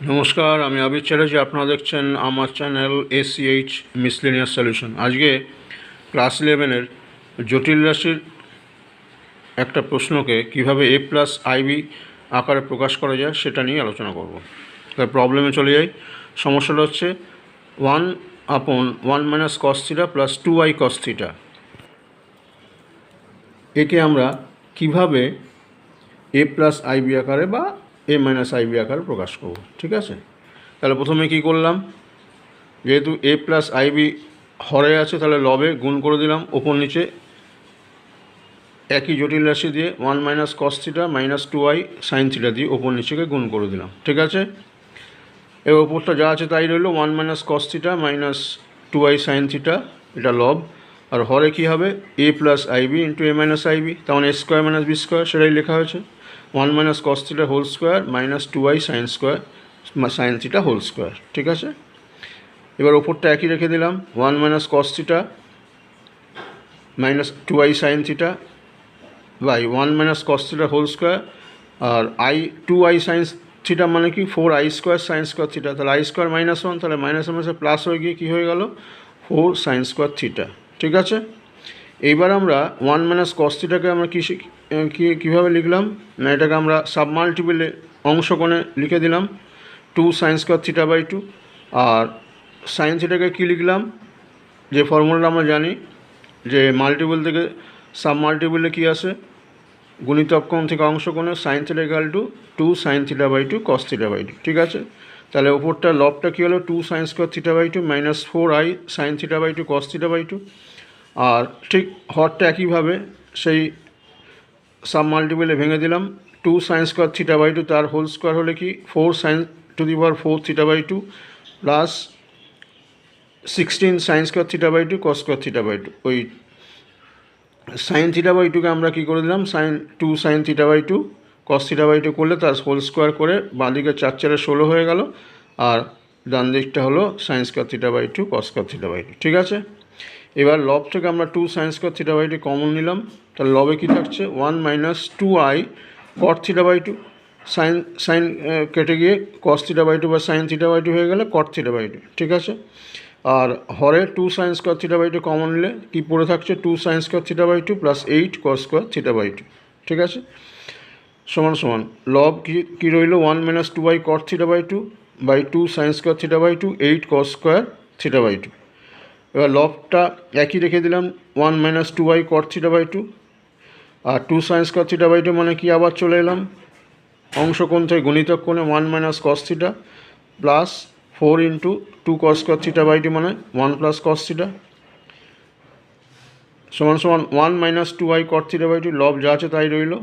নমস্কার, আমি আবির চ্যাটার্জি, আপনারা দেখছেন আমার চ্যানেল এসিএইচ মিসলেনিয়াস সলিউশন আজকে ক্লাস ইলেভেনের জটিল রাশির একটা প্রশ্নকে কীভাবে এ প্লাস আইবি আকারে প্রকাশ করা যায় সেটা নিয়ে আলোচনা করব। তার প্রবলেমে চলে যাই। সমস্যাটা হচ্ছে one upon one minus cos theta plus two I cos theta একে আমরা কীভাবে এ প্লাস আইবি আকারে বা এ মাইনাস আইবি আকারে প্রকাশ করব, ঠিক আছে? তাহলে প্রথমে কি করলাম? যেহেতু এ প্লাস আইবি হরে আছে, তাহলে লবে গুণ করে দিলাম ওপর নিচে। একই জটিল রাশি দিয়ে one minus cos theta minus two I sine theta দিয়ে ওপর নিচেকে গুণ করে দিলাম, ঠিক আছে? এবার ওপরটা যা আছে তাই রইল one minus cos theta minus two I sine theta এটা লব। আর হরে কী হবে? A plus I B into A minus I B তেমন A square minus B square সেটাই লেখা হয়েছে। One minus cos theta whole square minus two I sine square sine theta whole square ঠিক আছে? এবার ওপরটা একই রেখে দিলাম one minus cos theta minus two I sine theta by one minus cos theta whole square R I two I sines theta মানে কি? Four I square sine square theta তাহলে আই স্কোয়ার মাইনাস ওয়ান তাহলে minus মাইনাসে plus হয়ে গিয়ে কী হয়ে গেল? Four sine square theta ঠিক আছে? এইবার আমরা ওয়ান মাইনাস কস থিটাকে আমরা কী শিখ- কী, কীভাবে লিখলাম? না, এটাকে আমরা সাবমাল্টিপলে অংশকোণে লিখে দিলাম। Two sine square theta by two R sine থিটাকে কী লিখলাম? যে ফর্মুলাটা আমরা জানি, যে মাল্টিপল থেকে সাব মাল্টিপলে কী আসে? গুণিতক কোণ থেকে অংশ কোণে sine theta equal two two sine theta by two cos theta by two ঠিক আছে? তাহলে ওপরটা লবটা কী হলো? Two sine square theta by two minus four I sine theta by two cos theta by two আর ঠিক হরটা একইভাবে সেই সাব মাল্টিপলে ভেঙে দিলাম। Two sine square theta by two তার হোল স্কোয়ার হলে কি? Four sine to the power four theta by two plus sixteen sine square theta by two cos square theta by two ওই সাইন থিটা বাই টুকে আমরা কী করে দিলাম? Sine two sine theta by two cos theta by two করলে তার whole square করে বাঁ দিকে চার চারে ষোলো হয়ে গেল। আর ডান দিকটা হলো sine square theta by two cos square theta by two ঠিক আছে? এবার লব থেকে আমরা two sine square theta by two common নিলাম তাহলে লবে কী থাকছে one minus two I cot theta by two sine sine কেটে গিয়ে কস থিটা বাই টু বা সাইন থিটা বাই টু হয়ে গেলে কট থিটা বাই টু ঠিক আছে আর হরে two sine square theta by two common নিলে কী পড়ে থাকছে two sine square theta by two plus eight cos square theta by two ঠিক আছে সমান সমান লব কী কী রইল one minus two by cot theta by two by two sine square theta by two eight cos square theta by two এবার লবটা একই রেখে দিলাম one minus two by cot theta by two R two sine square theta by two মানে কি আবার চলে এলাম? অংশ কোণ থেকে গণিতক কোণে one minus cos theta plus four into two cos square theta by two মানে ওয়ান প্লাস কস থিটা সমান সমান one minus two I cot theta by two লব যা আছে তাই রইল।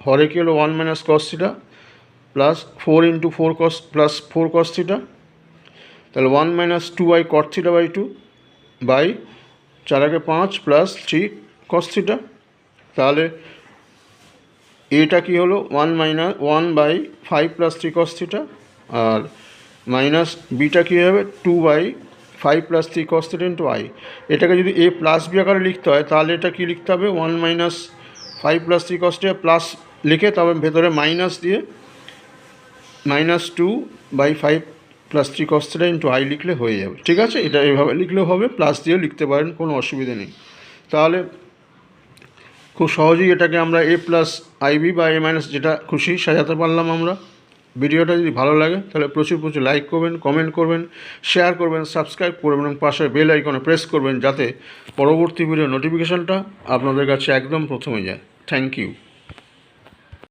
হরে কি হলো? One minus cos theta plus four into four cos plus four cos theta তাহলে one minus two I cot theta by two by চার আগে পাঁচ প্লাস থ্রি কস থিটা। তাহলে এটা কি হলো? One minus one by five plus three cos R minus beta কী হবে? Two by five plus three cos theta into I. এটাকে যদি এ প্লাস বি আকারে লিখতে হয়, তাহলে এটা কি লিখতে হবে? One minus five plus three cos theta plus লিখে তবে ভেতরে মাইনাস দিয়ে minus two by five plus three cos theta into I লিখলে হয়ে যাবে। ঠিক আছে? এটা এভাবে লিখলেও হবে প্লাস দিয়েও লিখতে পারেন, কোনো অসুবিধা নেই। তাহলে খুব সহজেই এটাকে আমরা এ প্লাস আইবি বা এ মাইনাস যেটা খুশি সাজাতে পারলাম আমরা। ভিডিওটা যদি ভালো লাগে, তাহলে প্রচুর প্রচুর লাইক করবেন কমেন্ট করবেন শেয়ার করবেন সাবস্ক্রাইব করবেন এবং পাশে বেল আইকনে প্রেস করবেন যাতে পরবর্তী ভিডিও নোটিফিকেশনটা আপনাদের কাছে একদম প্রথমে যায়। Thank you